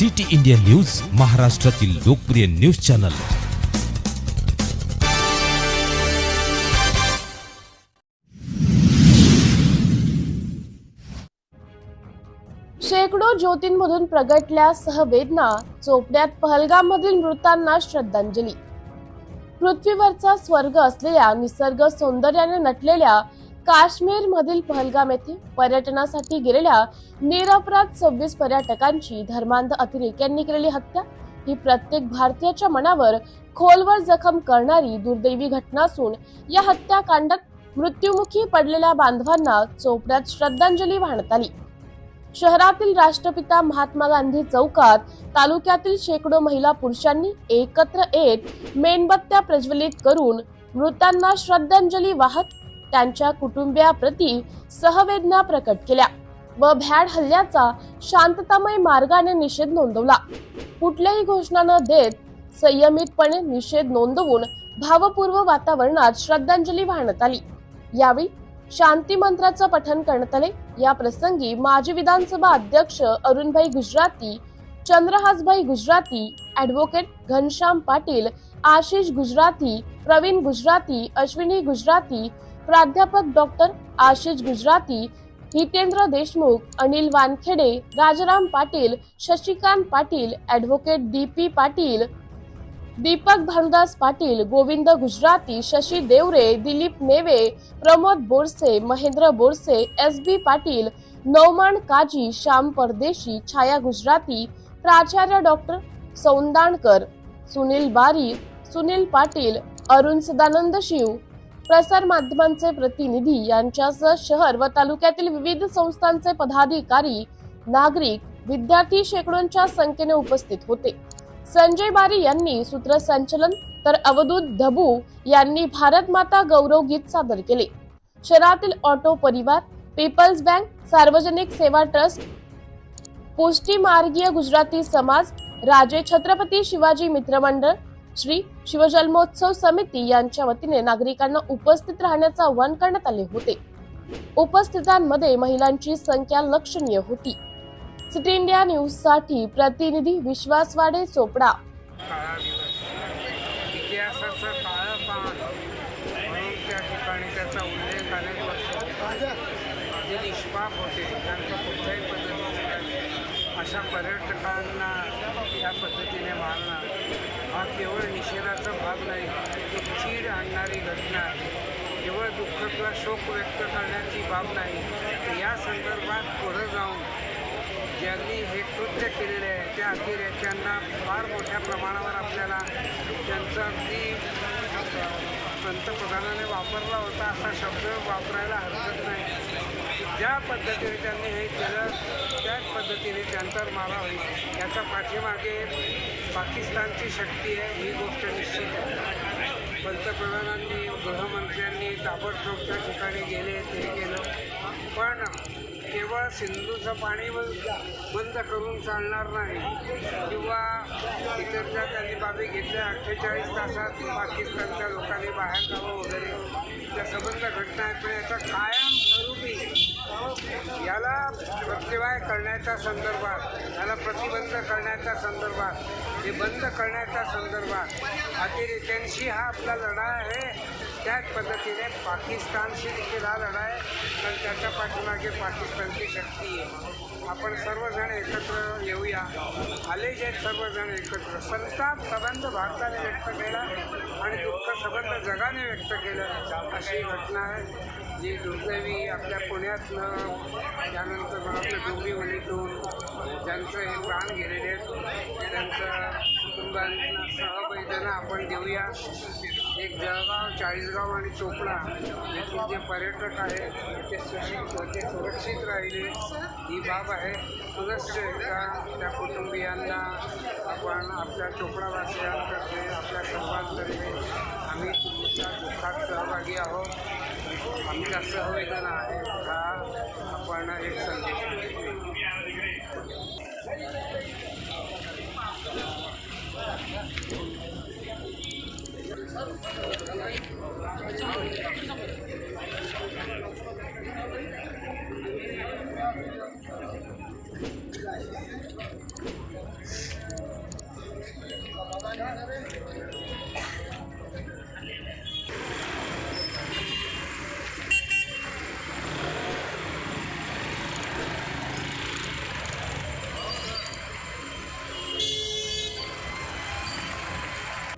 City India news महाराष्ट्रातील लोकप्रिय news channel. शेकडो ज्योतींमधून प्रगटल्या सहवेदना चोपड्यात पहलगाममधील मृतांना श्रद्धांजली. पृथ्वीवरचा स्वर्ग असलेल्या निसर्ग सौंदर्याने नटलेल्या काश्मीर मधील पहलगाम येथे पर्यटनासाठी गेलेल्या निरपराध सव्वीस पर्यटकांची धर्मांध अतिरेक्यांनी केलेली हत्या. ही प्रत्येक भारतीयाच्या मनावर खोलवर जखम करणारी दुर्दैवी घटना असून या हत्याकांडात मृत्युमुखी पडलेल्या बांधवांना चोपड्यात श्रद्धांजली वाहण्यात आली. शहरातील राष्ट्रपिता महात्मा गांधी चौकात तालुक्यातील शेकडो महिला पुरुषांनी एकत्र येत मेणबत्त्या प्रज्वलित करून मृतांना श्रद्धांजली वाहत त्यांच्या कुटुंबियाप्रती सहवेदना प्रकट केल्या व भ्याड हल्ल्याचा शांततामय मार्गाने निषेध नोंदवला. कुठल्याही घोषणा न देत संयमितपणे निषेध नोंदवून भावपूर्व वातावरणात श्रद्धांजली वाहण्यात आली. यावेळी शांती मंत्राचं पठन करण्यात आले. या प्रसंगी माजी विधानसभा अध्यक्ष अरुणभाई गुजराती चंद्रहासभाई गुजराती ऍडव्होकेट घनश्याम पाटील आशिष गुजराती प्रवीण गुजराती अश्विनी गुजराती प्राध्यापक doctor Ashish Gujarati Hitendra Deshmukh Anil Wankhede Rajaram Patil Shashikant Patil advocate D P Patil Deepak Bhanudas Patil Govind Gujarati Shashi Deore Dilip Neve Pramod Borse Mahendra Borse S B Patil Nauman Kazi Shyam Pardeshi Chhaya Gujarati प्राचार्य doctor सौंदाणकर Sunil बारी सुनील पाटील अरुण सदानंद शिव प्रसार माध्यमांचे प्रतिनिधी यांच्यासह शहर व तालुक्यातील विविध संस्थांचे पदाधिकारी नागरिक विद्यार्थी शेकडोंच्या संख्येने उपस्थित होते. संजय बारी यांनी सूत्रसंचलन तर अवधूत धबू यांनी भारत माता गौरव गीत सादर केले. शहरातील ऑटो परिवार पीपल्स बँक सार्वजनिक सेवा ट्रस्ट पुष्टी मार्गीय गुजराती समाज राजे छत्रपती शिवाजी मित्रमंडळ श्री शिवजन्मोत्सव समिती यांच्या वतीने नागरिकांना उपस्थित राहण्याचे आवाहन करण्यात आले होते. उपस्थितांमध्ये महिलांची संख्या लक्षणीय होती. सिटी इंडिया न्यूजसाठी प्रतिनिधी विश्वास वाडे चोपडा काळा पान म्हणून त्या ठिकाणी त्याचा उल्लेख अनेक वर्ष जे निष्पाप होते. त्यांचं कुठल्याही पद्धतीने अशा पर्यटकांना या पद्धतीने मारणं हा केवळ निषेधाचा भाग नाही ती चीड आणणारी घटना आहे. केवळ दुःख किंवा शोक व्यक्त करण्याची बाब नाही. या संदर्भात पुढं जाऊन ज्यांनी हे कृत्य केलेले आहे त्या अतिरेक्यांना फार मोठ्या प्रमाणावर आपल्याला त्यांचा अगदी पंतप्रधानाने वापरला होता असा शब्द वापरायला हवा. ज्या पद्धतीने त्यांनी हे केलं त्याच पद्धतीने त्यांचा मारा होईल. याच्या पाठीमागे पाकिस्तानची शक्ती आहे ही गोष्ट निश्चित आहे. पंतप्रधानांनी गृहमंत्र्यांनी ताबडतोब त्या ठिकाणी गेले ते केलं. पण केवळ सिंधूचं पाणी बंद करून चालणार नाही किंवा इतरच्या त्यांनी बाबी घेतल्या अठ्ठेचाळीस तासात पाकिस्तानच्या लोकांनी बाहेर जावं वगैरे त्या संबंध घटना आहेत पण याचा काय शिवाय करण्याच्या संदर्भात त्याला प्रतिबंध करण्याच्या संदर्भात हे बंद करण्याच्या संदर्भात अतिरेक्यांशी हा आपला लढा आहे. त्याच पद्धतीने पाकिस्तानशी देखील हा लढा आहे. कारण त्याच्या पाठीमागे पाकिस्तानची शक्ती आहे. आपण सर्वजण एकत्र येऊया. आले जे आहेत सर्वजण एकत्र. संताप सबंध भारताने व्यक्त केला आणि दुःख सबंध जगाने व्यक्त केलं अशी घटना आहे. जी दुर्दैवी आपल्या पुण्यातनं त्यानंतर आपल्या डोंबिवलीतून ज्यांचं हे प्राण गेलेले आहेत त्यांचं कुटुंबांसह सहवेदना आपण देऊया. एक जळगाव चाळीसगाव आणि चोपडा येथील जे पर्यटक आहेत ते सुरक्षित ते सुरक्षित राहिले. ही बाब आहे पुनश्च एकदा त्या कुटुंबियांना आपण आपल्या चोपडावासियांतर्फे आपल्या सर्वांतर्फे आम्ही तुमच्या दुःखात सहभागी आहोत. आमच्या सहवेदना आहे. हा आपण एक संदेश Thank you.